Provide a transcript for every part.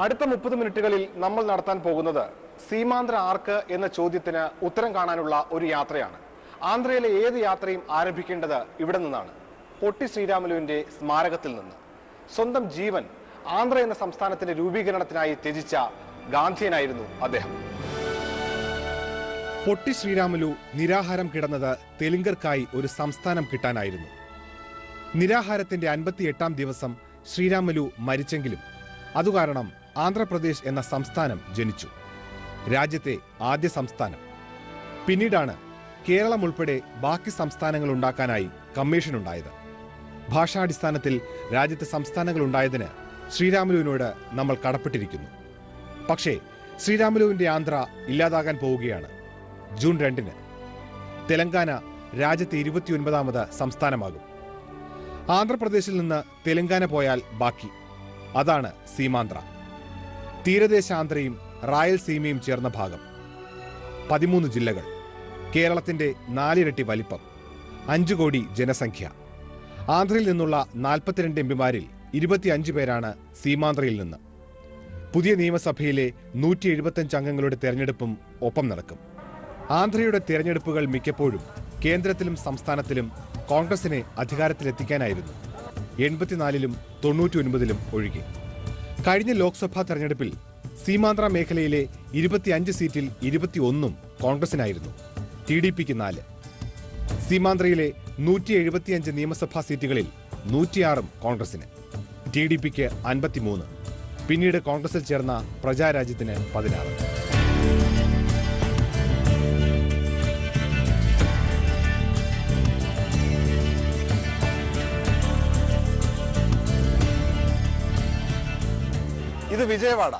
അടുത്ത മുപ്പത് മിനിറ്റുകളിൽ നമ്മൾ നടത്താൻ പോകുന്നത് സീമാന്ധ്ര ആർക്ക് എന്ന ചോദ്യത്തിന് ഉത്തരം കാണാനുള്ള ഒരു യാത്രയാണ്. ആന്ധ്രയിലെ ഏത് യാത്രയും ആരംഭിക്കേണ്ടത് ഇവിടെ നിന്നാണ്. പൊട്ടി ശ്രീരാമലുവിന്റെ സ്മാരകത്തിൽ നിന്ന്. സ്വന്തം ജീവൻ ആന്ധ്ര എന്ന സംസ്ഥാനത്തിന്റെ രൂപീകരണത്തിനായി ത്യജിച്ച ഗാന്ധിയനായിരുന്നു അദ്ദേഹം. പൊട്ടി ശ്രീരാമലു നിരാഹാരം കിടന്നത് തെലുങ്കർക്കായി ഒരു സംസ്ഥാനം കിട്ടാനായിരുന്നു. നിരാഹാരത്തിന്റെ അൻപത്തിയെട്ടാം ദിവസം ശ്രീരാമലു മരിച്ചെങ്കിലും അതുകാരണം ആന്ധ്രാപ്രദേശ് എന്ന സംസ്ഥാനം ജനിച്ചു. രാജ്യത്തെ ആദ്യ സംസ്ഥാനം. പിന്നീടാണ് കേരളം ഉൾപ്പെടെ ബാക്കി സംസ്ഥാനങ്ങൾ ഉണ്ടാക്കാനായി കമ്മീഷൻ ഉണ്ടായത്. ഭാഷാടിസ്ഥാനത്തിൽ രാജ്യത്തെ സംസ്ഥാനങ്ങൾ ഉണ്ടായതിന് ശ്രീരാമലുവിനോട് നമ്മൾ കടപ്പെട്ടിരിക്കുന്നു. പക്ഷേ ശ്രീരാമലുവിന്റെ ആന്ധ്ര ഇല്ലാതാകാൻ പോവുകയാണ്. ജൂൺ രണ്ടിന്. തെലങ്കാന രാജ്യത്തെ ഇരുപത്തിയൊൻപതാമത് സംസ്ഥാനമാകും. ആന്ധ്രാപ്രദേശിൽ നിന്ന് തെലങ്കാന പോയാൽ ബാക്കി. അതാണ് സീമാന്ധ്ര. തീരദേശ ആന്ധ്രയും റായൽസീമയും ചേർന്ന ഭാഗം. പതിമൂന്ന് ജില്ലകൾ. കേരളത്തിന്റെ നാലിരട്ടി വലിപ്പം. അഞ്ചു കോടി ജനസംഖ്യ. ആന്ധ്രയിൽ നിന്നുള്ള നാൽപ്പത്തിരണ്ട് എംപിമാരിൽ ഇരുപത്തിയഞ്ച് പേരാണ് സീമാന്ധ്രയിൽ നിന്ന്. പുതിയ നിയമസഭയിലെ നൂറ്റി എഴുപത്തഞ്ച് അംഗങ്ങളുടെ തെരഞ്ഞെടുപ്പും ഒപ്പം നടക്കും. ആന്ധ്രയുടെ തെരഞ്ഞെടുപ്പുകൾ മിക്കപ്പോഴും കേന്ദ്രത്തിലും സംസ്ഥാനത്തിലും കോൺഗ്രസിനെ അധികാരത്തിലെത്തിക്കാനായിരുന്നു. എൺപത്തിനാലിലും തൊണ്ണൂറ്റി ഒൻപതിലും ഒഴികെ. കഴിഞ്ഞ ലോക്സഭാ തെരഞ്ഞെടുപ്പിൽ സീമാന്ധ്ര മേഖലയിലെ ഇരുപത്തിയഞ്ച് സീറ്റിൽ ഇരുപത്തിയൊന്നും കോൺഗ്രസിനായിരുന്നു. ടി ഡി പിക്ക് നാല്. സീമാന്ധ്രയിലെ നൂറ്റി എഴുപത്തിയഞ്ച് നിയമസഭാ സീറ്റുകളിൽ നൂറ്റിയാറും കോൺഗ്രസിന്. ടി ഡി പിക്ക് അൻപത്തിമൂന്ന്. പിന്നീട് കോൺഗ്രസിൽ ചേർന്ന പ്രജാരാജ്യത്തിന് പതിനാറ്. വിജയവാഡ.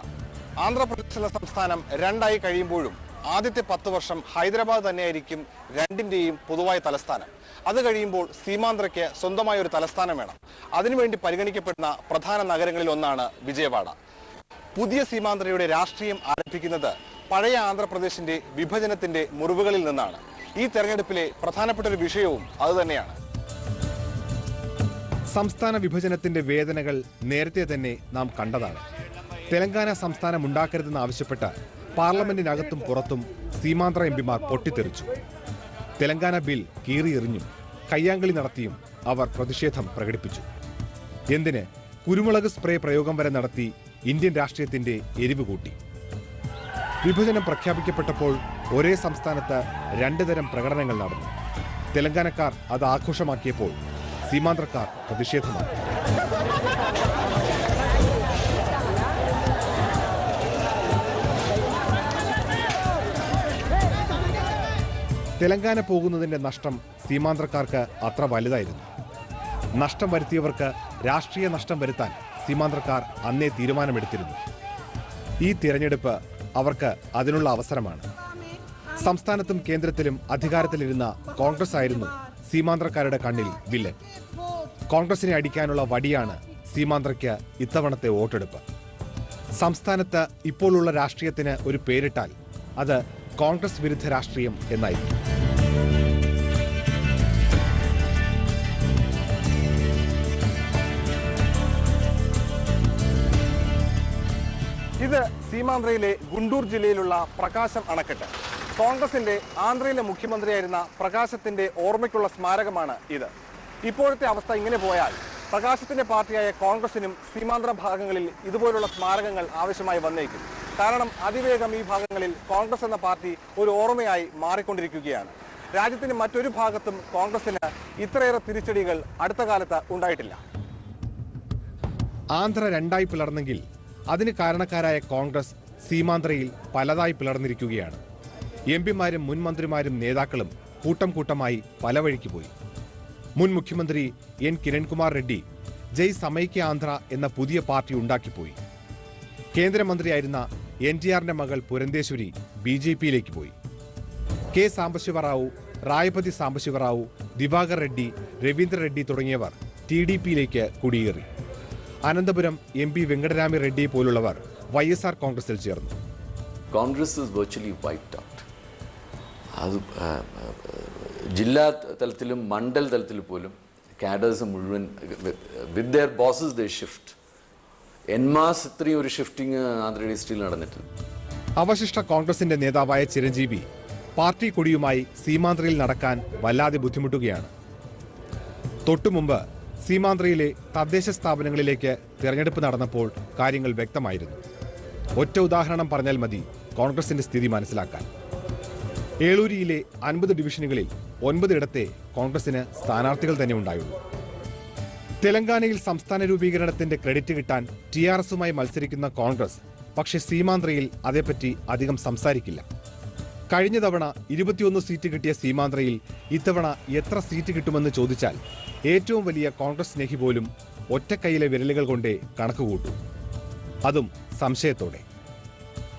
ആന്ധ്രാപ്രദേശിലെ സംസ്ഥാനം രണ്ടായി കഴിയുമ്പോഴും ആദ്യത്തെ പത്ത് വർഷം ഹൈദരാബാദ് തന്നെയായിരിക്കും രണ്ടിന്റെയും പൊതുവായ തലസ്ഥാനം. അത് കഴിയുമ്പോൾ സീമാന്ധ്രയ്ക്ക് സ്വന്തമായ ഒരു തലസ്ഥാനം വേണം. അതിനുവേണ്ടി പരിഗണിക്കപ്പെടുന്ന പ്രധാന നഗരങ്ങളിൽ ഒന്നാണ് വിജയവാഡ. പുതിയ സീമാന്ധ്രയുടെ രാഷ്ട്രീയം ആരംഭിക്കുന്നത് പഴയ ആന്ധ്രാപ്രദേശിന്റെ വിഭജനത്തിന്റെ മുറിവുകളിൽ നിന്നാണ്. ഈ തെരഞ്ഞെടുപ്പിലെ പ്രധാനപ്പെട്ട ഒരു വിഷയവും അതുതന്നെയാണ് സംസ്ഥാന വിഭജനത്തിന്റെ വേദനകൾ നേരത്തെ തന്നെ നാം കണ്ടതാണ്. തെലങ്കാന സംസ്ഥാനം ഉണ്ടാക്കരുതെന്ന് ആവശ്യപ്പെട്ട് പാർലമെന്റിനകത്തും പുറത്തും സീമാന്ധ്ര എംപിമാർ പൊട്ടിത്തെറിച്ചു. തെലങ്കാന ബിൽ കീറിയെറിഞ്ഞും കയ്യാങ്കളി നടത്തിയും അവർ പ്രതിഷേധം പ്രകടിപ്പിച്ചു. എന്തിന്? കുരുമുളക് സ്പ്രേ പ്രയോഗം വരെ നടത്തി ഇന്ത്യൻ രാഷ്ട്രീയത്തിന്റെ എരിവ് കൂട്ടി. വിഭജനം പ്രഖ്യാപിക്കപ്പെട്ടപ്പോൾ ഒരേ സംസ്ഥാനത്ത് രണ്ട് തരം പ്രകടനങ്ങൾ നടന്നു. തെലങ്കാനക്കാർ അത് ആഘോഷമാക്കിയപ്പോൾ സീമാന്ത്രക്കാർ പ്രതിഷേധമാക്കി. തെലങ്കാന പോകുന്നതിന്റെ നഷ്ടം സീമാന്ത്രക്കാർക്ക് അത്ര വലുതായിരുന്നു. നഷ്ടം വരുത്തിയവർക്ക് രാഷ്ട്രീയ നഷ്ടം വരുത്താൻ സീമാന്ത്രക്കാർ അന്നേ തീരുമാനമെടുത്തിരുന്നു. ഈ തിരഞ്ഞെടുപ്പ് അവർക്ക് അതിനുള്ള അവസരമാണ്. സംസ്ഥാനത്തും കേന്ദ്രത്തിലും അധികാരത്തിലിരുന്ന കോൺഗ്രസ് ആയിരുന്നു സീമാന്ത്രക്കാരുടെ കണ്ണിൽ വില്ലൻ കോൺഗ്രസിനെ അടിക്കാനുള്ള വടിയാണ് സീമാന്ത്രയ്ക്ക് ഇത്തവണത്തെ വോട്ടെടുപ്പ്. സംസ്ഥാനത്ത് ഇപ്പോഴുള്ള രാഷ്ട്രീയത്തിന് ഒരു പേരിട്ടാൽ അത് കോൺഗ്രസ് വിരുദ്ധ രാഷ്ട്രീയം എന്നായിരിക്കും. ഇത് സീമാന്ധ്രയിലെ ഗുണ്ടൂർ ജില്ലയിലുള്ള പ്രകാശം അണക്കെട്ട്. കോൺഗ്രസിന്റെ ആന്ധ്രയിലെ മുഖ്യമന്ത്രിയായിരുന്ന പ്രകാശത്തിന്റെ ഓർമ്മയ്ക്കുള്ള സ്മാരകമാണ് ഇത്. ഇപ്പോഴത്തെ അവസ്ഥ ഇങ്ങനെ പോയാൽ പ്രകാശത്തിന്റെ പാർട്ടിയായ കോൺഗ്രസിനും സീമാന്ധ്ര ഭാഗങ്ങളിൽ ഇതുപോലുള്ള സ്മാരകങ്ങൾ ആവശ്യമായി വന്നേക്കും. കാരണം അതിവേഗം ഈ ഭാഗങ്ങളിൽ കോൺഗ്രസ് എന്ന പാർട്ടി ഒരു ഓർമ്മയായി മാറിക്കൊണ്ടിരിക്കുകയാണ്. രാജ്യത്തിന്റെ മറ്റൊരു ഭാഗത്തും കോൺഗ്രസിന് ഇത്രയേറെ തിരിച്ചടികൾ അടുത്ത കാലത്ത് ഉണ്ടായിട്ടില്ല. ആന്ധ്ര രണ്ടായി പിളർന്നെങ്കിൽ അതിന് കാരണക്കാരായ കോൺഗ്രസ് സീമാന്ധ്രയിൽ പലതായി പിളർന്നിരിക്കുകയാണ്. എം പിമാരും മുൻ മന്ത്രിമാരും നേതാക്കളും കൂട്ടം കൂട്ടമായി പല വഴിക്ക് പോയി. മുൻ മുഖ്യമന്ത്രി എൻ കിരൺകുമാർ റെഡ്ഡി ജയ് സമൈക്യ ആന്ധ്ര എന്ന പുതിയ പാർട്ടി ഉണ്ടാക്കിപ്പോയി. കേന്ദ്രമന്ത്രിയായിരുന്ന എൻ ടി ആറിന്റെ മകൾ പുരന്തേശ്വരി ബി ജെ പിയിലേക്ക് പോയി. കെ സാംബശിവറാവു റായപതി സാംബശിവറാവു ദിവാകർ റെഡ്ഡി രവീന്ദ്ര റെഡ്ഡി തുടങ്ങിയവർ ടി ഡി പിയിലേക്ക് കുടിയേറി. അനന്തപുരം എം പി വെങ്കടരാമി റെഡ്ഡി പോലുള്ളവർ വൈ എസ് ആർ കോൺഗ്രസിൽ ചേർന്നു. കോൺഗ്രസ് വെർച്വലി ഔട്ട് അത് ജില്ലാ തലത്തിലും മണ്ഡൽ തലത്തിൽ പോലും കാഡേഴ്സ് മുഴുവൻ with their bosses the shift en masse ഇത്രയും ഒരു ഷിഫ്റ്റിംഗ് ആന്ധ്ര ഹിസ്റ്ററിയിൽ നടന്നിട്ടില്ല അവശിഷ്ട കോൺഗ്രസിന്റെ നേതാവായ ചിരഞ്ജീവി പാർട്ടി കൊടിയുമായി സീമാന്ധ്രയിൽ നടക്കാൻ വല്ലാതെ ബുദ്ധിമുട്ടുകയാണ്. തൊട്ടുമുമ്പ് സീമാന്ധ്രയിലെ തദ്ദേശ സ്ഥാപനങ്ങളിലേക്ക് തിരഞ്ഞെടുപ്പ് നടന്നപ്പോൾ കാര്യങ്ങൾ വ്യക്തമായിരുന്നു. ഒറ്റ ഉദാഹരണം പറഞ്ഞാൽ മതി കോൺഗ്രസിന്റെ സ്ഥിതി മനസ്സിലാക്കാൻ. ഏളൂരിയിലെ അൻപത് ഡിവിഷനുകളിൽ ഒൻപതിടത്തെ കോൺഗ്രസിന് സ്ഥാനാർത്ഥികൾ തന്നെ ഉണ്ടായുള്ളൂ. തെലങ്കാനയിൽ സംസ്ഥാന രൂപീകരണത്തിന്റെ ക്രെഡിറ്റ് കിട്ടാൻ ടി ആർ എസുമായി മത്സരിക്കുന്ന കോൺഗ്രസ് പക്ഷേ സീമാന്ധ്രയിൽ അതേപ്പറ്റി അധികം സംസാരിക്കില്ല. കഴിഞ്ഞ തവണ ഇരുപത്തിയൊന്ന് സീറ്റ് കിട്ടിയ സീമാന്ധ്രയിൽ ഇത്തവണ എത്ര സീറ്റ് കിട്ടുമെന്ന് ചോദിച്ചാൽ ഏറ്റവും വലിയ കോൺഗ്രസ് സ്നേഹി പോലും ഒറ്റക്കൈയിലെ വിരലുകൾ കൊണ്ടേ കണക്ക് കൂട്ടൂ. അതും സംശയത്തോടെ.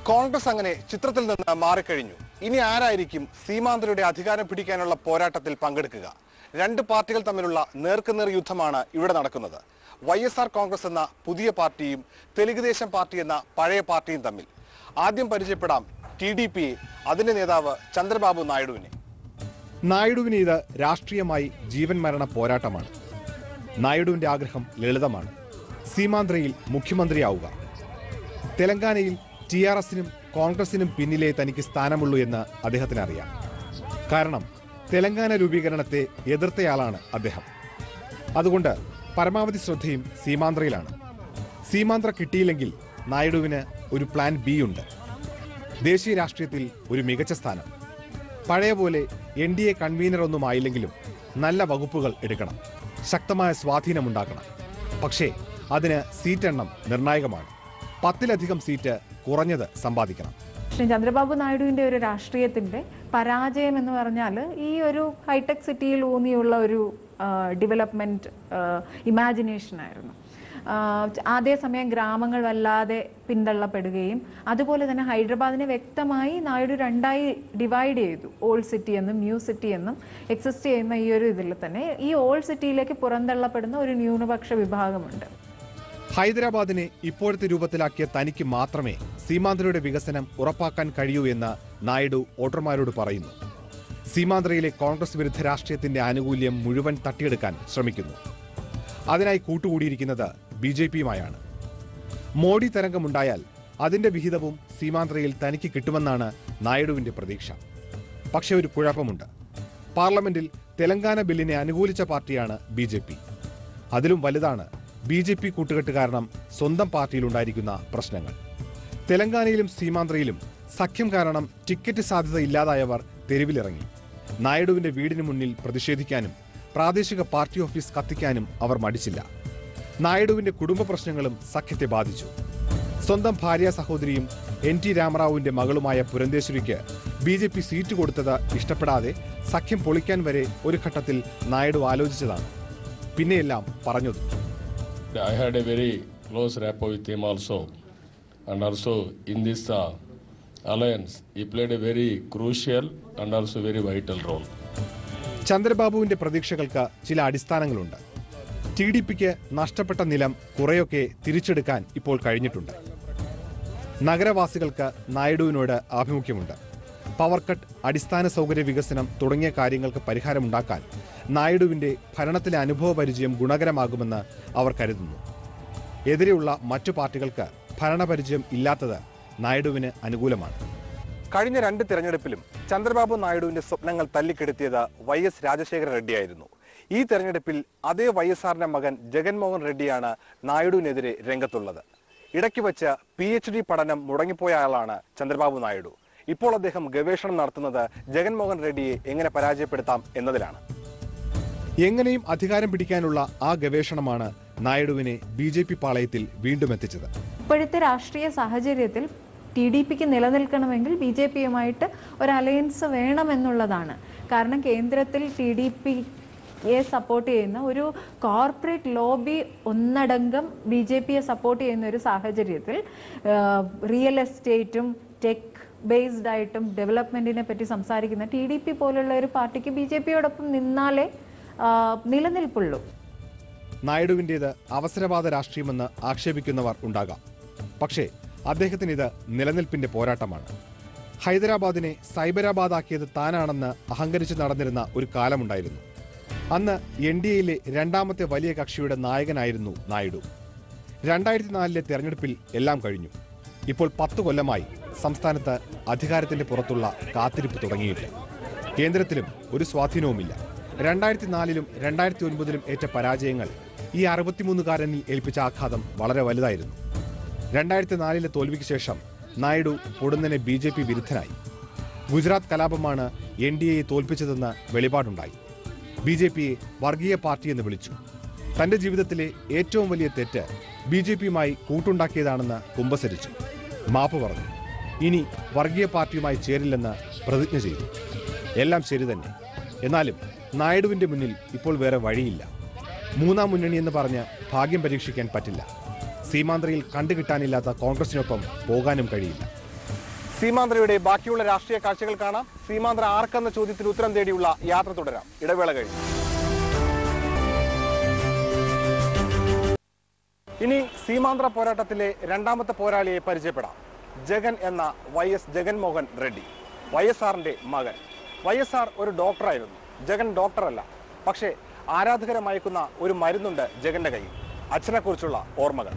കോൺഗ്രസ് അങ്ങനെ ചിത്രത്തിൽ നിന്ന് മാറിക്കഴിഞ്ഞു. ഇനി ആരായിരിക്കും സീമാന്ധ്രയുടെ അധികാരം പിടിക്കാനുള്ള പോരാട്ടത്തിൽ പങ്കെടുക്കുക? രണ്ട് പാർട്ടികൾ തമ്മിലുള്ള നേർക്കുനേർ യുദ്ധമാണ് ഇവിടെ നടക്കുന്നത്. വൈ എസ് ആർ കോൺഗ്രസ് എന്ന പുതിയ പാർട്ടിയും തെലുഗുദേശം പാർട്ടി എന്ന പഴയ പാർട്ടിയും തമ്മിൽ. ആദ്യം പരിചയപ്പെടാം ടി ഡി പിയെ അതിന്റെ നേതാവ് ചന്ദ്രബാബു നായിഡുവിനെ. നായിഡുവിന് ഇത് രാഷ്ട്രീയമായി ജീവൻ മരണ പോരാട്ടമാണ്. നായിഡുവിന്റെ ആഗ്രഹം ലളിതമാണ്. സീമാന്ധ്രയിൽ മുഖ്യമന്ത്രിയാവുക. തെലങ്കാനയിൽ ടി ആർ എസിനും കോൺഗ്രസിനും പിന്നിലെ തനിക്ക് സ്ഥാനമുള്ളൂ എന്ന് അദ്ദേഹത്തിന് അറിയാം കാരണം തെലങ്കാന രൂപീകരണത്തെ എതിർത്തയാളാണ് അദ്ദേഹം. അതുകൊണ്ട് പരമാവധി ശ്രദ്ധയും സീമാന്ധ്രയിലാണ് സീമാന്ധ്ര കിട്ടിയില്ലെങ്കിൽ നായിഡുവിന് ഒരു പ്ലാൻ ബി ഉണ്ട്. ദേശീയ രാഷ്ട്രീയത്തിൽ ഒരു മികച്ച സ്ഥാനം. പഴയ പോലെ എൻ ഡി എ കൺവീനർ ഒന്നും ആയില്ലെങ്കിലും നല്ല വകുപ്പുകൾ എടുക്കണം. ശക്തമായ സ്വാധീനമുണ്ടാക്കണം പക്ഷേ അതിന് സീറ്റ് എണ്ണം നിർണായകമാണ്. പത്തിലധികം സീറ്റ് കുറഞ്ഞത് സമ്പാദിക്കണം. ശ്രീ ചന്ദ്രബാബു നായിഡുവിന്റെ ഒരു രാഷ്ട്രീയത്തിന്റെ പരാജയം എന്ന് പറഞ്ഞാൽ ഈ ഒരു ഹൈടെക് സിറ്റിയിൽ ഊന്നിയുള്ള ഒരു ഡെവലപ്മെന്റ് ഇമാജിനേഷനായിരുന്നു അതേസമയം ഗ്രാമങ്ങൾ വല്ലാതെ പിന്തള്ളപ്പെടുകയും അതുപോലെ തന്നെ ഹൈദരാബാദിനെ വ്യക്തമായി നായിഡു രണ്ടായി ഡിവൈഡ് ചെയ്തു. ഓൾഡ് സിറ്റി എന്നും ന്യൂ സിറ്റി എന്നും എക്സിസ്റ്റ് ചെയ്യുന്ന ഈ ഒരു ഇതിൽ തന്നെ ഈ ഓൾഡ് സിറ്റിയിലേക്ക് പുറന്തള്ളപ്പെടുന്ന ഒരു ന്യൂനപക്ഷ വിഭാഗമുണ്ട്. ഹൈദരാബാദിനെ ഇപ്പോഴത്തെ രൂപത്തിലാക്കിയ തനിക്ക് മാത്രമേ സീമാന്ധ്രയുടെ വികസനം ഉറപ്പാക്കാൻ കഴിയൂ എന്ന് നായിഡു വോട്ടർമാരോട് പറയുന്നു. സീമാന്ധ്രയിലെ കോൺഗ്രസ് വിരുദ്ധ രാഷ്ട്രീയത്തിന്റെ ആനുകൂല്യം മുഴുവൻ തട്ടിയെടുക്കാൻ ശ്രമിക്കുന്നു. അതിനായി കൂട്ടുകൂടിയിരിക്കുന്നത് ബി ജെ പിയുമായാണ്. മോഡി തരംഗമുണ്ടായാൽ അതിന്റെ വിഹിതവും സീമാന്ധ്രയിൽ തനിക്ക് കിട്ടുമെന്നാണ് നായിഡുവിന്റെ പ്രതീക്ഷ. പക്ഷെ ഒരു കുഴപ്പമുണ്ട്. പാർലമെന്റിൽ തെലങ്കാന ബില്ലിനെ അനുകൂലിച്ച പാർട്ടിയാണ് ബി ജെ പി. അതിലും വലുതാണ് ബി ജെ പി കൂട്ടുകെട്ട് കാരണം സ്വന്തം പാർട്ടിയിലുണ്ടായിരിക്കുന്ന പ്രശ്നങ്ങൾ. തെലങ്കാനയിലും സീമാന്ധ്രയിലും സഖ്യം കാരണം ടിക്കറ്റ് സാധ്യത ഇല്ലാതായവർ തെരുവിലിറങ്ങി. നായിഡുവിന്റെ വീടിന് മുന്നിൽ പ്രതിഷേധിക്കാനും പ്രാദേശിക പാർട്ടി ഓഫീസ് കത്തിക്കാനും അവർ മടിച്ചില്ല നായിഡുവിന്റെ കുടുംബ പ്രശ്നങ്ങളും സഖ്യത്തെ ബാധിച്ചു സ്വന്തം ഭാര്യ സഹോദരിയും എൻ ടി രാമറാവുവിന്റെ മകളുമായ പുരന്തേശ്വരിക്ക് ബി ജെ പി സീറ്റ് കൊടുത്തത് ഇഷ്ടപ്പെടാതെ സഖ്യം പൊളിക്കാൻ വരെ ഒരു ഘട്ടത്തിൽ നായിഡു ആലോചിച്ചതാണ് പിന്നെയെല്ലാം പറഞ്ഞത് very close rapport with him also. And also in this uh, alliance, he played a very crucial and also very vital role. ചന്ദ്രബാബുവിന്റെ പ്രതീക്ഷകൾക്ക് ചില അടിസ്ഥാനങ്ങളുണ്ട്. ടി ഡി പിക്ക് നഷ്ടപ്പെട്ട നിലം കുറെയൊക്കെ തിരിച്ചെടുക്കാൻ ഇപ്പോൾ കഴിഞ്ഞിട്ടുണ്ട്. നഗരവാസികൾക്ക് നായിഡുവിനോട് ആഭിമുഖ്യമുണ്ട്. പവർ കട്ട് അടിസ്ഥാന സൗകര്യ വികസനം തുടങ്ങിയ കാര്യങ്ങൾക്ക് പരിഹാരമുണ്ടാക്കാൻ നായിഡുവിന്റെ ഭരണത്തിലെ അനുഭവ പരിചയം ഗുണകരമാകുമെന്ന് അവർ കരുതുന്നു. എതിരെയുള്ള മറ്റു പാർട്ടികൾക്ക് ഭരണപരിചയം ഇല്ലാത്തത് നായിഡുവിന് അനുകൂലമാണ്. കഴിഞ്ഞ രണ്ട് തിരഞ്ഞെടുപ്പിലും ചന്ദ്രബാബു നായിഡുവിന്റെ സ്വപ്നങ്ങൾ തല്ലിക്കെടുത്തിയത് വൈ എസ് രാജശേഖര റെഡ്ഡിയായിരുന്നു. ഈ തെരഞ്ഞെടുപ്പിൽ അതേ വൈ എസ് ആറിന്റെ മകൻ ജഗൻമോഹൻ റെഡ്ഡിയാണ് നായിഡുവിനെതിരെ രംഗത്തുള്ളത്. ഇടയ്ക്ക് വെച്ച പി എച്ച് ഡി പഠനം മുടങ്ങിപ്പോയ ആളാണ് ചന്ദ്രബാബു നായിഡു. ഇപ്പോൾ അദ്ദേഹം ഗവേഷണം നടത്തുന്നത് ജഗൻമോഹൻ റെഡ്ഡിയെ എങ്ങനെ പരാജയപ്പെടുത്താം എന്നതിലാണ്. എങ്ങനെയും അധികാരം പിടിക്കാനുള്ള ആ ഗവേഷണമാണ് നായിഡുവിനെ ബി ജെ പി പാളയത്തിൽ വീണ്ടും എത്തിച്ചത്. ഇപ്പോഴത്തെ രാഷ്ട്രീയ സാഹചര്യത്തിൽ ടി ഡി പിക്ക് നിലനിൽക്കണമെങ്കിൽ ബി ജെ പിയുമായിട്ട് ഒരു അലയൻസ് വേണമെന്നുള്ളതാണ്. കാരണം കേന്ദ്രത്തിൽ ടി ഡി പി യെ സപ്പോർട്ട് ചെയ്യുന്ന ഒരു കോർപ്പറേറ്റ് ലോബി ഒന്നടങ്കം ബി ജെ പിയെ സപ്പോർട്ട് ചെയ്യുന്ന ഒരു സാഹചര്യത്തിൽ റിയൽ എസ്റ്റേറ്റും ടെക് ബേസ്ഡ് ആയിട്ടും ഡെവലപ്മെന്റിനെ പറ്റി സംസാരിക്കുന്ന ടി ഡി പി പോലുള്ള ഒരു പാർട്ടിക്ക് ബി ജെ പിയോടൊപ്പം നിന്നാലേ നിലനിൽപ്പുള്ളൂ. നായിഡുവിന്റേത് അവസരവാദ രാഷ്ട്രീയമെന്ന് ആക്ഷേപിക്കുന്നവർ ഉണ്ടാകാം. പക്ഷേ അദ്ദേഹത്തിന് ഇത് നിലനിൽപ്പിന്റെ പോരാട്ടമാണ്. ഹൈദരാബാദിനെ സൈബരാബാദ് ആക്കിയത് താനാണെന്ന് അഹങ്കരിച്ച് നടന്നിരുന്ന ഒരു കാലമുണ്ടായിരുന്നു. അന്ന് എൻ ഡി എയിലെ രണ്ടാമത്തെ വലിയ കക്ഷിയുടെ നായകനായിരുന്നു നായിഡു. രണ്ടായിരത്തി നാലിലെ തെരഞ്ഞെടുപ്പിൽ എല്ലാം കഴിഞ്ഞു. ഇപ്പോൾ പത്ത് കൊല്ലമായി സംസ്ഥാനത്ത് അധികാരത്തിന്റെ പുറത്തുള്ള കാത്തിരിപ്പ് തുടങ്ങിയില്ല കേന്ദ്രത്തിലും ഒരു സ്വാധീനവുമില്ല. രണ്ടായിരത്തി നാലിലും രണ്ടായിരത്തി ഒൻപതിലും ഏറ്റ പരാജയങ്ങൾ ഈ അറുപത്തിമൂന്നുകാരനിൽ ഏൽപ്പിച്ച ആഘാതം വളരെ വലുതായിരുന്നു. രണ്ടായിരത്തി നാലിലെ തോൽവിക്ക് ശേഷം നായിഡു പൊടുന്നനെ ബി ജെ പി വിരുദ്ധനായി. ഗുജറാത്ത് കലാപമാണ് എൻ ഡി എയെ തോൽപ്പിച്ചതെന്ന് വെളിപാടുണ്ടായി. ബി ജെ പിയെ വർഗീയ പാർട്ടിയെന്ന് വിളിച്ചു. തന്റെ ജീവിതത്തിലെ ഏറ്റവും വലിയ തെറ്റ് ബി ജെ പിയുമായി കൂട്ടുണ്ടാക്കിയതാണെന്ന് കുമ്പസരിച്ചു. മാപ്പ് പറഞ്ഞു ഇനി വർഗീയ പാർട്ടിയുമായി ചേരില്ലെന്ന് പ്രതിജ്ഞ ചെയ്തു. എല്ലാം ശരി തന്നെ. എന്നാലും നായിഡുവിന്റെ മുന്നിൽ ഇപ്പോൾ വേറെ വഴിയില്ല. മൂന്നാം മുന്നണി എന്ന് പറഞ്ഞ് ഭാഗ്യം പരീക്ഷിക്കാൻ പറ്റില്ല. സീമാന്തരയിൽ കണ്ടുകിട്ടാനില്ലാത്ത കോൺഗ്രസിനൊപ്പം പോകാനും കഴിയില്ല. സീമാന്ധ്രയുടെ ബാക്കിയുള്ള രാഷ്ട്രീയ കാഴ്ചകൾ കാണാം. സീമാന്ധ്ര ആർക്കെന്ന ചോദ്യത്തിന് ഉത്തരം തേടിയുള്ള യാത്ര തുടരാം. ഇടവേള കഴിഞ്ഞു. ഇനി സീമാന്ധ്ര പോരാട്ടത്തിലെ രണ്ടാമത്തെ പോരാളിയെ പരിചയപ്പെടാം. ജഗൻ എന്ന Y S Jaganmohan Reddy. Y S ആറിന്റെ മകൻ. വൈ എസ് ആർ ഒരു ഡോക്ടറായിരുന്നു. ജഗൻ ഡോക്ടറല്ല. പക്ഷേ ആരാധകരമയക്കുന്ന ഒരു മരുന്നുണ്ട് ജഗന്റെ കയ്യിൽ. അച്ഛനെക്കുറിച്ചുള്ള ഓർമ്മകൾ.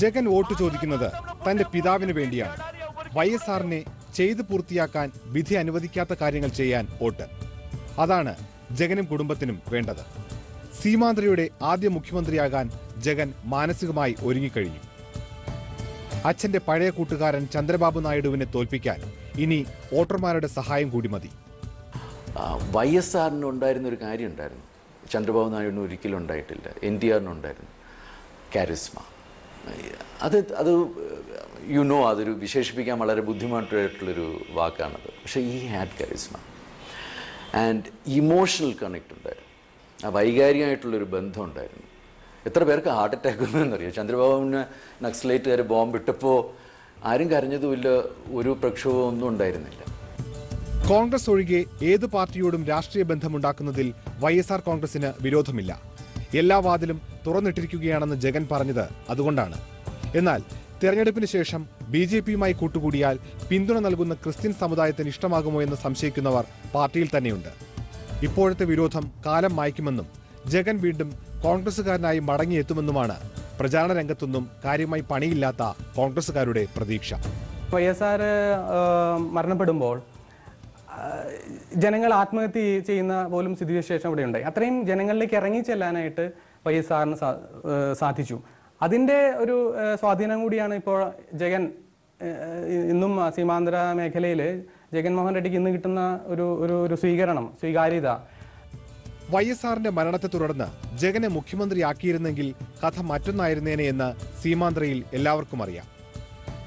ജഗൻ വോട്ട് ചോദിക്കുന്നത് തന്റെ പിതാവിന് വേണ്ടിയാണ്. വൈ എസ് ആറിനെ ചെയ്തു പൂർത്തിയാക്കാൻ വിധി അനുവദിക്കാത്ത കാര്യങ്ങൾ ചെയ്യാൻ വോട്ട്. അതാണ് ജഗനും കുടുംബത്തിനും വേണ്ടത്. സീമാന്ത്രയുടെ ആദ്യ മുഖ്യമന്ത്രിയാകാൻ ജഗൻ മാനസികമായി ഒരുങ്ങിക്കഴിഞ്ഞു. അച്ഛന്റെ പഴയ കൂട്ടുകാരൻ ചന്ദ്രബാബു നായിഡുവിനെ തോൽപ്പിക്കാൻ ഇനി വോട്ടർമാരുടെ സഹായം കൂടി മതി. വൈ എസ് ആറിന് ഉണ്ടായിരുന്ന ഒരു കാര്യം ഉണ്ടായിരുന്നു. ചന്ദ്രബാബു നായിഡുവിന് ഒരിക്കലും ഉണ്ടായിട്ടില്ല. എൻ ടി ആറിന് ഉണ്ടായിരുന്നു. കാരിസ്മ. അത് അത് യു നോ അതൊരു വിശേഷിപ്പിക്കാൻ വളരെ ബുദ്ധിമുട്ടായിട്ടുള്ളൊരു വാക്കാണത്. പക്ഷേ ഈ had charisma and emotional connect ഉണ്ടായിരുന്നു. ആ വൈകാരികമായിട്ടുള്ളൊരു ബന്ധം ഉണ്ടായിരുന്നു എത്ര പേർക്ക് ഹാർട്ട് അറ്റാക്ക് വന്നറിയോ ചന്ദ്രബാബുവിന് നക്സലേറ്റുകാർ ബോംബിട്ടപ്പോൾ ആരും കരഞ്ഞതുമില്ല ഒരു പ്രക്ഷോഭമൊന്നും ഉണ്ടായിരുന്നില്ല. കോൺഗ്രസ് ഒഴികെ ഏത് പാർട്ടിയോടും രാഷ്ട്രീയ ബന്ധമുണ്ടാക്കുന്നതിൽ വൈ എസ് ആർ കോൺഗ്രസിന് വിരോധമില്ല. എല്ലാ വാതിലും തുറന്നിട്ടിരിക്കുകയാണെന്ന് ജഗൻ പറഞ്ഞത് അതുകൊണ്ടാണ്. എന്നാൽ തെരഞ്ഞെടുപ്പിന് ശേഷം ബി ജെ പിയുമായി കൂട്ടുകൂടിയാൽ പിന്തുണ നൽകുന്ന ക്രിസ്ത്യൻ സമുദായത്തിന് ഇഷ്ടമാകുമോ എന്ന് സംശയിക്കുന്നവർ പാർട്ടിയിൽ തന്നെയുണ്ട്. ഇപ്പോഴത്തെ വിരോധം കാലം മായ്ക്കുമെന്നും ജഗൻ വീണ്ടും കോൺഗ്രസുകാരനായി മടങ്ങിയെത്തുമെന്നുമാണ് പ്രചാരണ രംഗത്തൊന്നും കാര്യമായി പണിയില്ലാത്ത കോൺഗ്രസുകാരുടെ പ്രതീക്ഷ. വൈ എസ് ആർ മരണപ്പെടുമ്പോൾ ജനങ്ങൾ ആത്മഹത്യ ചെയ്യുന്ന പോലും സ്ഥിതിവിശേഷം ഇവിടെ ഉണ്ടായി അത്രയും ജനങ്ങളിലേക്ക് ഇറങ്ങി ചെല്ലാനായിട്ട് വൈ എസ് ആറിന് സാധിച്ചു. അതിന്റെ ഒരു സ്വാധീനം കൂടിയാണ് ഇപ്പോൾ ജഗൻ ഇന്നും സീമാന്തര മേഖലയിൽ ജഗൻമോഹൻ റെഡ്ഡിക്ക് ഇന്ന് കിട്ടുന്ന ഒരു ഒരു ഒരു സ്വീകരണം സ്വീകാര്യത. വൈ എസ് ആറിന്റെ മരണത്തെ തുടർന്ന് ജഗനെ മുഖ്യമന്ത്രിയാക്കിയിരുന്നെങ്കിൽ കഥ മറ്റൊന്നായിരുന്നേനെ എന്ന് സീമാന്ധ്രയിൽ എല്ലാവർക്കും അറിയാം.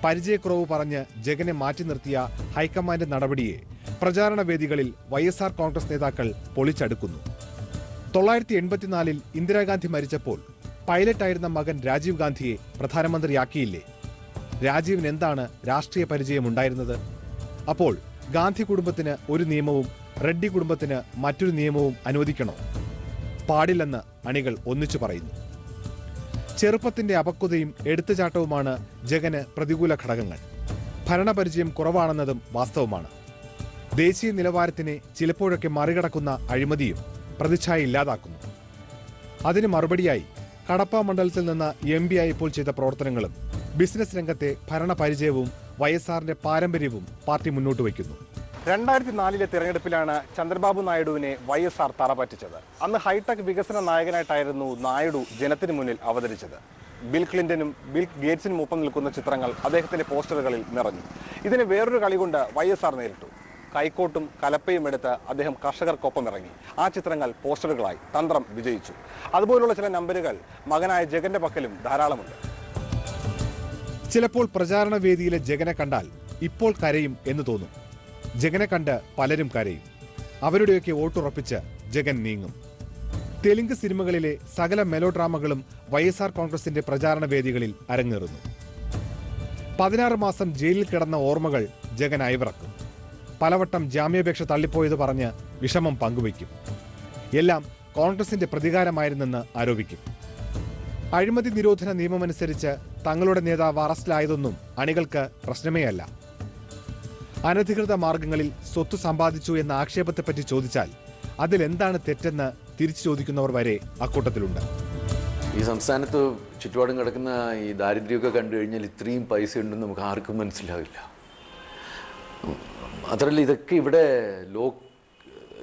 പരിചയക്കുറവ് പറഞ്ഞ് ജഗനെ മാറ്റി നിർത്തിയ ഹൈക്കമാൻഡ് നടപടിയെ പ്രചാരണ വേദികളിൽ വൈ എസ് ആർ കോൺഗ്രസ് നേതാക്കൾ പൊളിച്ചടുക്കുന്നു. തൊള്ളായിരത്തി എൺപത്തിനാലിൽ ഇന്ദിരാഗാന്ധി മരിച്ചപ്പോൾ പൈലറ്റായിരുന്ന മകൻ രാജീവ് ഗാന്ധിയെ പ്രധാനമന്ത്രിയാക്കിയില്ലേ? രാജീവിന് എന്താണ് രാഷ്ട്രീയ പരിചയം ഉണ്ടായിരുന്നത് അപ്പോൾ ഗാന്ധി കുടുംബത്തിന് ഒരു നിയമവും റെഡ്ഡി കുടുംബത്തിന് മറ്റൊരു നിയമവും അനുവദിക്കണോ? പാടില്ലെന്ന് അണികൾ ഒന്നിച്ചു പറയുന്നു. ചെറുപ്പത്തിന്റെ അപക്വതയും എടുത്തുചാട്ടവുമാണ് ജഗന് പ്രതികൂല ഘടകങ്ങൾ. ഭരണപരിചയം കുറവാണെന്നതും വാസ്തവമാണ്. ദേശീയ നിലവാരത്തിനെ ചിലപ്പോഴൊക്കെ മറികടക്കുന്ന അഴിമതിയും പ്രതിച്ഛായ ഇല്ലാതാക്കുന്നു. അതിന് മറുപടിയായി കടപ്പ മണ്ഡലത്തിൽ നിന്ന് എം പി ആയപ്പോൾ ചെയ്ത പ്രവർത്തനങ്ങളും ബിസിനസ് രംഗത്തെ ഭരണപരിചയവും വൈഎസ്ആറിന്റെ എസ് ആറിന്റെ പാരമ്പര്യവും പാർട്ടി മുന്നോട്ട് വയ്ക്കുന്നു. രണ്ടായിരത്തി നാലിലെ തിരഞ്ഞെടുപ്പിലാണ് ചന്ദ്രബാബു നായിഡുവിനെ വൈ എസ് ആർ തറപറ്റിച്ചത്. അന്ന് ഹൈടെക് വികസന നായകനായിട്ടായിരുന്നു നായിഡു ജനത്തിന് മുന്നിൽ അവതരിച്ചത്. ബിൽ ക്ലിന്റനും ബിൽ ഗേറ്റ്സിനും ഒപ്പം നിൽക്കുന്ന ചിത്രങ്ങൾ അദ്ദേഹത്തിന്റെ പോസ്റ്ററുകളിൽ നിറഞ്ഞു. ഇതിന് വേറൊരു കളി കൊണ്ട് വൈ എസ് ആർ നേരിട്ടു. കൈക്കോട്ടും കലപ്പയും എടുത്ത് അദ്ദേഹം കർഷകർക്കൊപ്പം ഇറങ്ങി ആ ചിത്രങ്ങൾ പോസ്റ്ററുകളായി. തന്ത്രം വിജയിച്ചു. അതുപോലുള്ള ചില നമ്പരുകൾ മകനായ ജഗന്റെ പക്കലും ധാരാളമുണ്ട്. ചിലപ്പോൾ പ്രചാരണ വേദിയിലെ ജഗനെ കണ്ടാൽ ഇപ്പോൾ കരയും എന്ന് തോന്നും. ജഗനെ കണ്ട് പലരും കരയും. അവരുടെയൊക്കെ വോട്ടുറപ്പിച്ച് ജഗൻ നീങ്ങും. തെലുങ്ക് സിനിമകളിലെ സകല മെലോഡ്രാമകളും വൈഎസ്ആർ കോൺഗ്രസിന്റെ പ്രചാരണ വേദികളിൽ അരങ്ങേറുന്നു. പതിനാറ് മാസം ജയിലിൽ കിടന്ന ഓർമ്മകൾ ജഗൻ അയവിറക്കും പലവട്ടം ജാമ്യാപേക്ഷ തള്ളിപ്പോയത് പറഞ്ഞ് വിഷമം പങ്കുവയ്ക്കും. എല്ലാം കോൺഗ്രസിന്റെ പ്രതികാരമായിരുന്നെന്ന് ആരോപിക്കും. അഴിമതി നിരോധന നിയമമനുസരിച്ച് തങ്ങളുടെ നേതാവ് അറസ്റ്റിലായതൊന്നും അണികൾക്ക് പ്രശ്നമേയല്ല. അനധികൃത മാർഗങ്ങളിൽ സ്വത്ത് സമ്പാദിച്ചു എന്ന ആക്ഷേപത്തെപ്പറ്റി ചോദിച്ചാൽ അതിലെന്താണ് തെറ്റെന്ന് തിരിച്ചു ചോദിക്കുന്നവർ വരെ അക്കൂട്ടത്തിലുണ്ട്. ഈ സംസ്ഥാനത്ത് ചുറ്റുപാടും കിടക്കുന്ന ഈ ദാരിദ്ര്യമൊക്കെ കണ്ടു കഴിഞ്ഞാൽ ഇത്രയും പൈസ ഉണ്ടെന്ന് നമുക്ക് ആർക്കും മനസ്സിലാവില്ല. മാത്രമല്ല ഇതൊക്കെ ഇവിടെ ലോ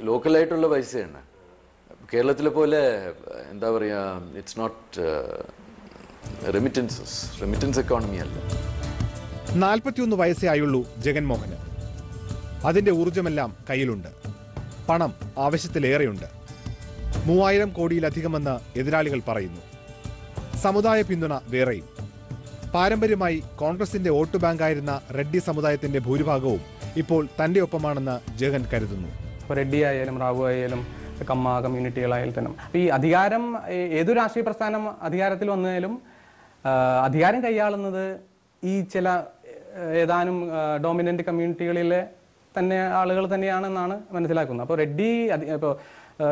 ലോക്കലായിട്ടുള്ള പൈസയാണ്. കേരളത്തിലെ പോലെ എന്താ പറയുക it's not remittances remittance economy അല്ല. നാൽപ്പത്തിയൊന്ന് വയസ്സേ ആയുള്ളൂ ജഗൻമോഹന്. അതിന്റെ ഊർജമെല്ലാം കയ്യിലുണ്ട്. പണം ആവശ്യത്തിലേറെയുണ്ട്. മൂവായിരം കോടിയിലധികമെന്ന് എതിരാളികൾ പറയുന്നു. സമുദായ പിന്തുണ വേറെയും. പാരമ്പര്യമായി കോൺഗ്രസിന്റെ വോട്ട് ബാങ്കായിരുന്ന റെഡ്ഡി സമുദായത്തിന്റെ ഭൂരിഭാഗവും ഇപ്പോൾ തന്റെ ഒപ്പമാണെന്ന് ജഗൻ കരുതുന്നു. റെഡ്ഡി ആയാലും റാവു ആയാലും കമ്മ കമ്മ്യൂണിറ്റികളായാലും തന്നെ. ഈ അധികാരം ഏതു രാഷ്ട്രീയ പ്രസ്ഥാനം അധികാരത്തിൽ വന്നാലും അധികാരം കൈയാളുന്നത് ഈ ചില ഏതാനും ഡോമിനന്റ് കമ്മ്യൂണിറ്റികളിലെ തന്നെ ആളുകൾ തന്നെയാണെന്നാണ് മനസ്സിലാക്കുന്നത്. അപ്പോൾ റെഡ്ഡി ഇപ്പോൾ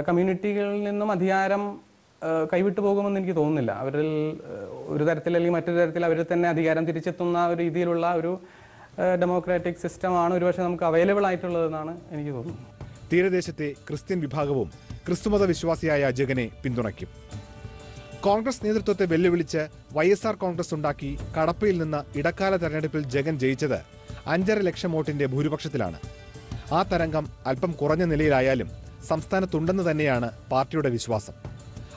കമ്മ്യൂണിറ്റികളിൽ നിന്നും അധികാരം കൈവിട്ടു പോകുമെന്ന് എനിക്ക് തോന്നുന്നില്ല. അവരിൽ ഒരു തരത്തിൽ അല്ലെങ്കിൽ മറ്റൊരു തരത്തിൽ അവരിൽ തന്നെ അധികാരം തിരിച്ചെത്തുന്ന ഒരു രീതിയിലുള്ള ഒരു ഡെമോക്രാറ്റിക് സിസ്റ്റമാണ് ഒരുപക്ഷെ നമുക്ക് അവൈലബിൾ ആയിട്ടുള്ളതെന്നാണ് എനിക്ക് തോന്നുന്നത്. തീരദേശത്തെ ക്രിസ്ത്യൻ വിഭാഗവും ക്രിസ്തുമത വിശ്വാസിയായ ജഗനെ പിന്തുണയ്ക്കും. കോൺഗ്രസ് നേതൃത്വത്തെ വെല്ലുവിളിച്ച് വൈ എസ് ആർ കോൺഗ്രസ് ഉണ്ടാക്കി കടപ്പയിൽ നിന്ന് ഇടക്കാല തെരഞ്ഞെടുപ്പിൽ ജഗൻ ജയിച്ചത് അഞ്ചര ലക്ഷം വോട്ടിന്റെ ഭൂരിപക്ഷത്തിലാണ്. ആ തരംഗം അല്പം കുറഞ്ഞ നിലയിലായാലും സംസ്ഥാനത്തുണ്ടെന്ന് തന്നെയാണ് പാർട്ടിയുടെ വിശ്വാസം.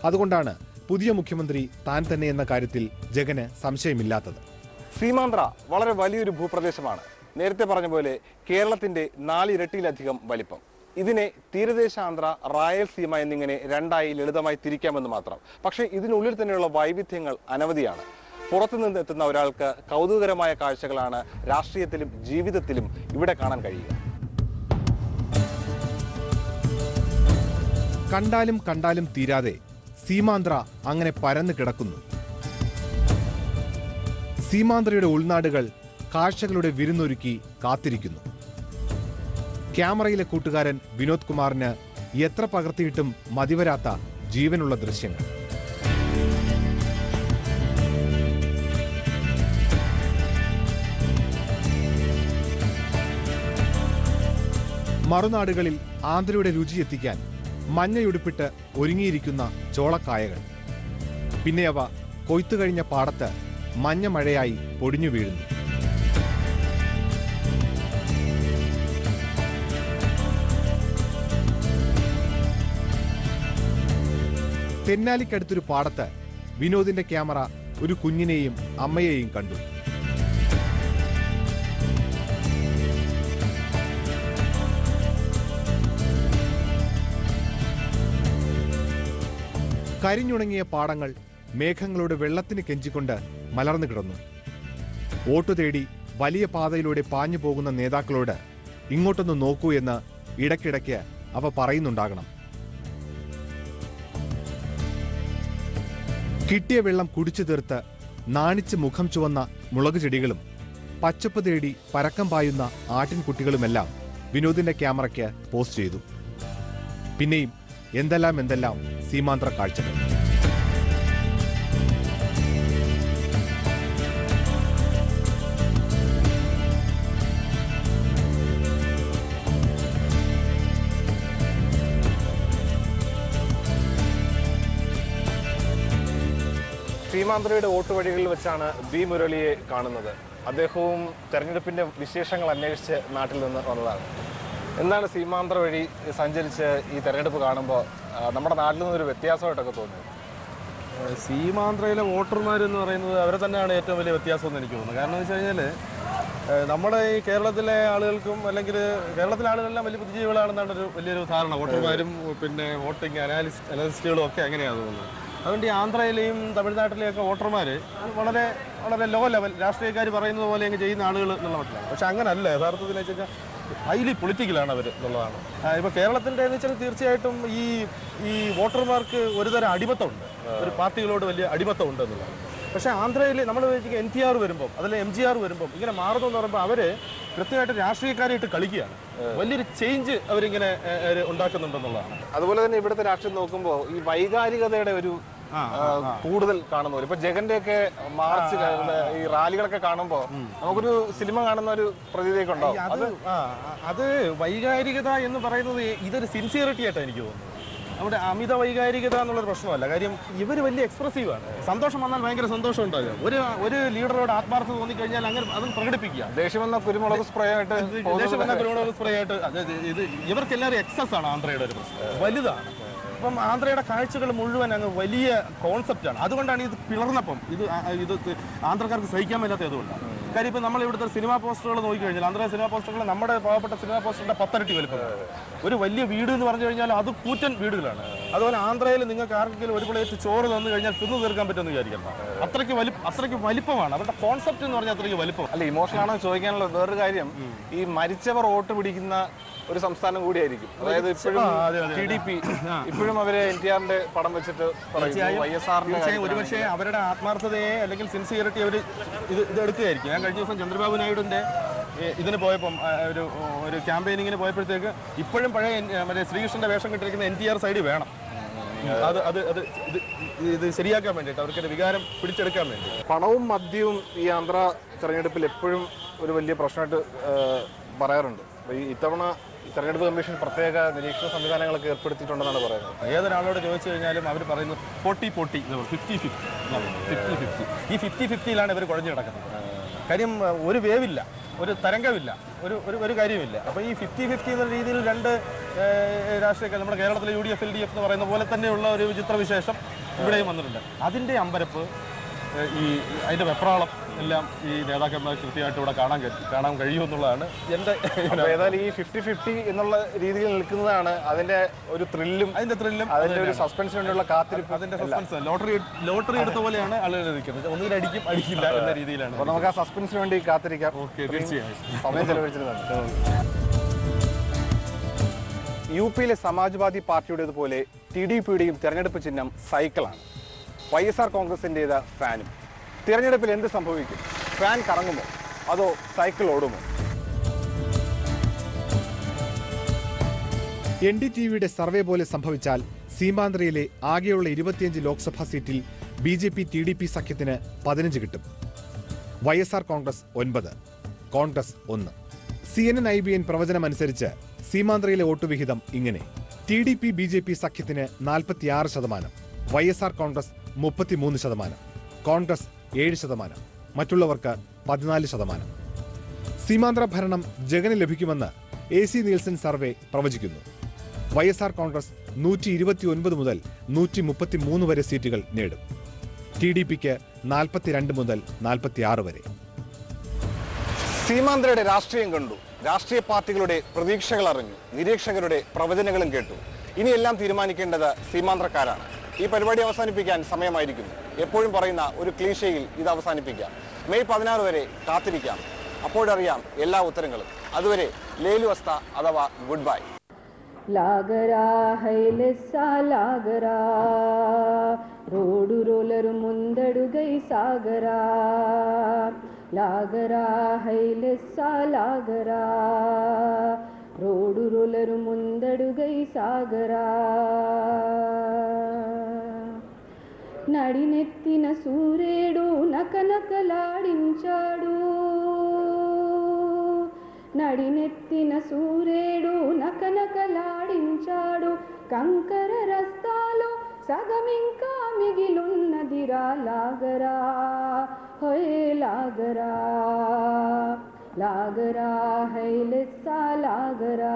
അതുകൊണ്ടാണ് പുതിയ മുഖ്യമന്ത്രി താൻ തന്നെ എന്ന കാര്യത്തിൽ ജഗന് സംശയമില്ലാത്തത്. സീമാന്ധ്ര വളരെ വലിയൊരു ഭൂപ്രദേശമാണ്. നേരത്തെ പറഞ്ഞ പോലെ കേരളത്തിന്റെ നാലിരട്ടിയിലധികം വലിപ്പം. ഇതിനെ തീരദേശാന്ധ്ര റായൽസീമ എന്നിങ്ങനെ രണ്ടായി ലളിതമായി തിരിക്കാമെന്ന് മാത്രം. പക്ഷേ ഇതിനുള്ളിൽ തന്നെയുള്ള വൈവിധ്യങ്ങൾ അനവധിയാണ്. പുറത്തുനിന്ന് എത്തുന്ന ഒരാൾക്ക് കൗതുകകരമായ കാഴ്ചകളാണ് രാഷ്ട്രീയത്തിലും ജീവിതത്തിലും ഇവിടെ കാണാൻ കഴിയുക. കണ്ടാലും കണ്ടാലും തീരാതെ സീമാന്ധ്ര അങ്ങനെ പരന്നു കിടക്കുന്നു. സീമാന്ധ്രയുടെ ഉൾനാടുകൾ കാഴ്ചകളുടെ വിരുന്നൊരുക്കി കാത്തിരിക്കുന്നു. ക്യാമറയിലെ കൂട്ടുകാരൻ വിനോദ് കുമാറിന് എത്ര പകർത്തിയിട്ടും മതിവരാത്ത ജീവനുള്ള ദൃശ്യങ്ങൾ. മറുനാടുകളിൽ ആന്ധ്രയുടെ രുചി എത്തിക്കാൻ മഞ്ഞയുടുപ്പിട്ട് ഒരുങ്ങിയിരിക്കുന്ന ചോളക്കായകൾ. പിന്നെ അവ കൊയ്ത്തു കഴിഞ്ഞ പാടത്ത് മഞ്ഞ മഴയായി പൊടിഞ്ഞു വീഴുന്നു. തെന്നാലിക്കടുത്തൊരു പാടത്ത് വിനോദിന്റെ ക്യാമറ ഒരു കുഞ്ഞിനെയും അമ്മയെയും കണ്ടു. കരിഞ്ഞുണങ്ങിയ പാടങ്ങൾ മേഘങ്ങളുടെ വെള്ളത്തിന് കെഞ്ചിക്കൊണ്ട് മലർന്നു കിടന്നു. വോട്ടു തേടി വലിയ പാതയിലൂടെ പാഞ്ഞു പോകുന്ന നേതാക്കളോട് ഇങ്ങോട്ടൊന്ന് നോക്കൂ എന്ന് ഇടയ്ക്കിടയ്ക്ക് അവ പറയുന്നുണ്ടാകണം. കിട്ടിയ വെള്ളം കുടിച്ചു തീർത്ത് നാണിച്ച് മുഖം ചുവന്ന മുളക് ചെടികളും പച്ചപ്പ് തേടി പരക്കം പായുന്ന ആട്ടിൻകുട്ടികളുമെല്ലാം വിനോദിന്റെ ക്യാമറയ്ക്ക് പോസ്റ്റ് ചെയ്തു. പിന്നെയും എന്തെല്ലാം എന്തെല്ലാം സീമാന്ത്ര കാഴ്ചകൾ. സീമാന്ത്രയുടെ ഓട്ടുവഴികളിൽ വെച്ചാണ് ബി മുരളിയെ കാണുന്നത്. അദ്ദേഹവും തെരഞ്ഞെടുപ്പിന്റെ വിശേഷങ്ങൾ അന്വേഷിച്ച് നാട്ടിൽ നിന്ന് വന്നതാണ്. എന്താണ് സീമാന്ധ്ര വഴി സഞ്ചരിച്ച് ഈ തെരഞ്ഞെടുപ്പ് കാണുമ്പോൾ നമ്മുടെ നാട്ടിൽ നിന്നൊരു വ്യത്യാസമായിട്ടൊക്കെ തോന്നിയത്? സീമാന്ധ്രയിലെ വോട്ടർമാർ എന്ന് പറയുന്നത് അവരെ തന്നെയാണ് ഏറ്റവും വലിയ വ്യത്യാസം എന്ന് എനിക്ക് തോന്നുന്നത്. കാരണം എന്ന് വെച്ച് കഴിഞ്ഞാൽ നമ്മുടെ ഈ കേരളത്തിലെ ആളുകൾക്കും അല്ലെങ്കിൽ കേരളത്തിലെ ആളുകളെല്ലാം വലിയ ബുദ്ധിജീവികളാണെന്നാണ് ഒരു വലിയൊരു ധാരണ. വോട്ടർമാരും പിന്നെ വോട്ടിംഗ് അനാലിസ് അനാലിസ്റ്റുകളും ഒക്കെ അങ്ങനെയാണ് തോന്നുന്നത്. അതുകൊണ്ട് ഈ ആന്ധ്രയിലെയും തമിഴ്നാട്ടിലെയും ഒക്കെ വോട്ടർമാർ വളരെ വളരെ ലോ ലെവൽ രാഷ്ട്രീയക്കാർ പറയുന്നത് പോലെ അങ്ങ് ചെയ്യുന്ന ആളുകൾ എന്നുള്ള മട്ടിലാണ്. പക്ഷെ അങ്ങനല്ല. യഥാർത്ഥത്തിൽ വെച്ച് കഴിഞ്ഞാൽ ഹൈലി പൊളിറ്റിക്കലാണ് അവർ എന്നുള്ളതാണ്. ഇപ്പോൾ കേരളത്തിന്റെ എന്ന് വെച്ചാൽ തീർച്ചയായിട്ടും ഈ ഈ വോട്ടർമാർക്ക് ഒരുതരം അടിമത്തമുണ്ട്. ഒരു പാർട്ടികളോട് വലിയ അടിമത്തമുണ്ട് എന്നുള്ളതാണ്. പക്ഷേ ആന്ധ്രയിൽ നമ്മൾ എൻ ടി ആർ വരുമ്പോൾ അതിൽ എം ജി ആർ വരുമ്പോൾ ഇങ്ങനെ മാറുന്നു എന്ന് പറയുമ്പോൾ അവർ കൃത്യമായിട്ട് രാഷ്ട്രീയക്കാരായിട്ട് കളിക്കുകയാണ്. വലിയൊരു ചേഞ്ച് അവരിങ്ങനെ ഉണ്ടാക്കുന്നുണ്ടെന്നുള്ളതാണ്. അതുപോലെ തന്നെ ഇവിടുത്തെ രാഷ്ട്രീയം നോക്കുമ്പോൾ ഈ വൈകാരികതയുടെ ഒരു കൂടുതൽ കാണുന്നവർ. ഇപ്പൊ ജഗന്റെ ഒക്കെ മാർച്ച് ഈ റാലികളൊക്കെ കാണുമ്പോ നമുക്കൊരു സിനിമ കാണുന്ന ഒരു പ്രതീതിയൊക്കെ ഉണ്ടാവും. അത് ആ, അത് വൈകാരികത എന്ന് പറയുന്നത് ഇതൊരു സിൻസിയറിറ്റി ആയിട്ടാണ് എനിക്ക് തോന്നുന്നത്. നമ്മുടെ അമിത വൈകാരികത എന്നുള്ളൊരു പ്രശ്നമല്ല. കാര്യം ഇവർ വലിയ എക്സ്പ്രസീവാണ് സന്തോഷം വന്നാൽ ഭയങ്കര സന്തോഷം ഉണ്ടാകും ഒരു ഒരു ലീഡറോട് ആത്മാർത്ഥത തോന്നിക്കഴിഞ്ഞാൽ അങ്ങനെ അത് പ്രകടിപ്പിക്കുക. ദേഷ്യം വന്ന കുരുമുളക് സ്പ്രേ ആയിട്ട് ദേശം എന്ന കുരുമുളക് സ്പ്രേ ആയിട്ട് ഇത് ഇവർക്ക് എല്ലാവരും എക്സസ് ആണ് ആന്ധ്രയുടെ ഒരു പ്രശ്നം. വലുതാണ്. അപ്പം ആന്ധ്രയുടെ കാഴ്ചകൾ മുഴുവൻ അങ്ങ് വലിയ കോൺസെപ്റ്റാണ് അതുകൊണ്ടാണ് ഇത് പിളർന്നപ്പം. ഇത് ഇത് ആന്ധ്രക്കാർക്ക് സഹിക്കാൻ മേലാത്ത അതുകൊണ്ടാണ് കാര്യം ഇപ്പം നമ്മൾ ഇവിടുത്തെ സിനിമാ പോസ്റ്ററുകൾ നോക്കിക്കഴിഞ്ഞാൽ ആന്ധ്ര സിനിമാ പോസ്റ്ററുകൾ നമ്മുടെ പാവപ്പെട്ട സിനിമാ പോസ്റ്ററിന്റെ പത്തരട്ടി വലുപ്പം ഒരു വലിയ വീട് എന്ന് പറഞ്ഞു കഴിഞ്ഞാൽ അത് കൂറ്റൻ വീടുകളാണ്. അതുപോലെ ആന്ധ്രയിൽ നിങ്ങൾക്ക് ആർക്കെങ്കിലും ഒരു പ്ലേറ്റ് ചോറ് തന്നു കഴിഞ്ഞാൽ തിന്നു തീർക്കാൻ പറ്റുമെന്ന് വിചാരിക്കണം അത്രയ്ക്ക് വലി അത്രയ്ക്ക് വലിപ്പമാണ്. അവരുടെ കോൺസെപ്റ്റ് എന്ന് പറഞ്ഞാൽ അത്രയ്ക്ക് വലിപ്പം. അല്ല ഇമോഷൻ ചോദിക്കാനുള്ള വേറൊരു കാര്യം ഈ മരിച്ചവർ ഓട്ട് പിടിക്കുന്ന ഒരു സംസ്ഥാനം കൂടിയായിരിക്കും. അതായത് ഇപ്പോഴും ടി ഡി പി ഇപ്പോഴും അവർ എൻ ടി ആറിന്റെ പടം വെച്ചിട്ട് ഒരുപക്ഷെ അവരുടെ ആത്മാർത്ഥതയെ അല്ലെങ്കിൽ സിൻസിയറിറ്റി അവർ ഇത് ഇത് എടുക്കുകയായിരിക്കും ഞാൻ കഴിഞ്ഞ ദിവസം ചന്ദ്രബാബു നായിഡുവിന്റെ ഇതിന് പോയപ്പം ഒരു ഒരു ക്യാമ്പയിനിങ്ങിന് പോയപ്പോഴത്തേക്ക് ഇപ്പോഴും പഴയ മറ്റേ ശ്രീകൃഷ്ണന്റെ വേഷം കിട്ടിയിരിക്കുന്ന എൻ ടി ആർ സൈഡ് വേണം. അത് അത് അത് ഇത് ഇത് ശരിയാക്കാൻ വേണ്ടിയിട്ട് അവർക്ക് വികാരം പിടിച്ചെടുക്കാൻ വേണ്ടി പണവും മദ്യവും ഈ ആന്ധ്ര തെരഞ്ഞെടുപ്പിൽ എപ്പോഴും ഒരു വലിയ പ്രശ്നമായിട്ട് പറയാറുണ്ട്. ഈ ഇത്തവണ തെരഞ്ഞെടുപ്പ് കമ്മീഷൻ പ്രത്യേക നിരീക്ഷണ സംവിധാനങ്ങളൊക്കെ ഏർപ്പെടുത്തിയിട്ടുണ്ടെന്നാണ് പറയുന്നത്. ഏതൊരാളോട് ചോദിച്ചു കഴിഞ്ഞാലും അവർ പറയുന്നത് forty forty fifty fifty fifty fifty ഈ ഫിഫ്റ്റി ഫിഫ്റ്റിയിലാണ് ഇവർ കുഴഞ്ഞു കിടക്കുന്നത്. കാര്യം ഒരു വേവില്ല. ഒരു തരംഗമില്ല ഒരു ഒരു ഒരു കാര്യമില്ല. അപ്പോൾ ഈ ഫിഫ്റ്റി ഫിഫ്റ്റി എന്ന രീതിയിൽ രണ്ട് രാഷ്ട്രീയക്കാർ നമ്മുടെ കേരളത്തിലെ U D F L D F എന്ന് പറയുന്ന പോലെ തന്നെയുള്ള ഒരു ചിത്രവിശേഷം ഇവിടെയും വന്നിട്ടുണ്ട്. അതിന്റെ അമ്പരപ്പ് ഈ അതിന്റെ വെപ്രാളം എല്ലാം ഈ നേതാക്കന്മാർ കൃത്യമായിട്ട് ഇവിടെ കാണാൻ കാണാൻ കഴിയുമെന്നുള്ളതാണ് എന്റെ എന്റെ ഏതായാലും ഈ ഫിഫ്റ്റി ഫിഫ്റ്റി എന്നുള്ള രീതിയിൽ നിൽക്കുന്നതാണ് അതിന്റെ ഒരു ത്രില്ലും അതിന്റെ ത്രില്ലും അതിന്റെ ഒരു സസ്പെൻസ് വേണ്ടിയുള്ള കാത്തിരിപ്പ് അതിന്റെ സസ്പെൻസ് ലോട്ടറി ലോട്ടറി എടുത്ത പോലെയാണ് ആളുകൾ നിൽക്കുന്നത്. ഒന്നുകിൽ അടിക്കും അടിക്കില്ല എന്ന രീതിയിലാണ് അപ്പൊ നമുക്ക് ആ സസ്പെൻസിന് വേണ്ടി കാത്തിരിക്കാം. ഓക്കെ തീർച്ചയായും. സമയം ചെലവഴിച്ചിരുന്നു യു പിയിലെ സമാജ്വാദി പാർട്ടിയുടേതുപോലെ ടി ഡി പിയുടെയും തെരഞ്ഞെടുപ്പ് ചിഹ്നം സൈക്കിളാണ് വൈ എസ് ആർ കോൺഗ്രസിന്റെ ഫാനും തിരഞ്ഞെടുപ്പിൽ എന്ത് സംഭവിക്കും? ഫാൻ കറങ്ങുമോ? അതോ സൈക്കിൾ ഓടുമോ? എൻ ഡി ടി വിയുടെ സർവേ പോലെ സംഭവിച്ചാൽ സീമാന്ധ്രയിലെ ആകെയുള്ള ഇരുപത്തിയഞ്ച് ലോക്സഭാ സീറ്റിൽ B J P T D P സഖ്യത്തിന് പതിനഞ്ച് കിട്ടും. വൈ എസ് ആർ കോൺഗ്രസ് ഒൻപത് കോൺഗ്രസ് ഒന്ന്. C N N I B N പ്രവചനമനുസരിച്ച് സീമാന്ധ്രയിലെ വോട്ടുവിഹിതം ഇങ്ങനെ. T D P B J P സഖ്യത്തിന് നാൽപ്പത്തിയാറ് ശതമാനം വൈ എസ് ആർ കോൺഗ്രസ് മുപ്പത്തിമൂന്ന് ശതമാനം കോൺഗ്രസ് ഏഴ് ശതമാനം. മറ്റുള്ളവർക്ക് പതിനാല് ശതമാനം. സീമാന്ധ്ര ഭരണം ജഗന് ലഭിക്കുമെന്ന് എ സി നീൽസൺ സർവേ പ്രവചിക്കുന്നു. വൈ എസ് ആർ കോൺഗ്രസ് നൂറ്റി ഇരുപത്തിയൊൻപത് മുതൽ നൂറ്റി മുപ്പത്തി മൂന്ന് വരെ സീറ്റുകൾ നേടും. ടി ഡി പിക്ക് നാൽപ്പത്തിരണ്ട് മുതൽ നാൽപ്പത്തിയാറ് വരെ. സീമാന്ധ്രയുടെ രാഷ്ട്രീയം കണ്ടു. രാഷ്ട്രീയ പാർട്ടികളുടെ പ്രതീക്ഷകൾ അറിഞ്ഞു. നിരീക്ഷകരുടെ പ്രവചനങ്ങളും കേട്ടു. ഇനിയെല്ലാം തീരുമാനിക്കേണ്ടത് സീമാന്ധ്രക്കാരാണ് ഈ പരിപാടി അവസാനിപ്പിക്കാൻ സമയമായിരിക്കും എപ്പോഴും പറയുന്ന ഒരു ക്ലീശയിൽ ഇത് അവസാനിപ്പിക്കാം. മെയ് പതിനാറ് വരെ കാത്തിരിക്കാം. അപ്പോഴറിയാം എല്ലാ ഉത്തരങ്ങളും. അതുവരെ ലേലു അവസ്ഥ അഥവാ ഗുഡ് ബൈ. റോഡു റോലറു മുന്തടുകൈ സാഗരാ. ലാഗരാ ലാഗരാ. റോഡു റോലറു മുന്തടുകൈ സാഗരാ. నడినెత్తిన సూర్యుడు నకనకలాడించాడు. నడినెత్తిన సూర్యుడు నకనకలాడించాడు. కంకర రస్తాలో సగమింకా మిగిలున్నదిరా లాగరా హోయ్ లాగరా లాగరా హైలెస్సా లాగరా.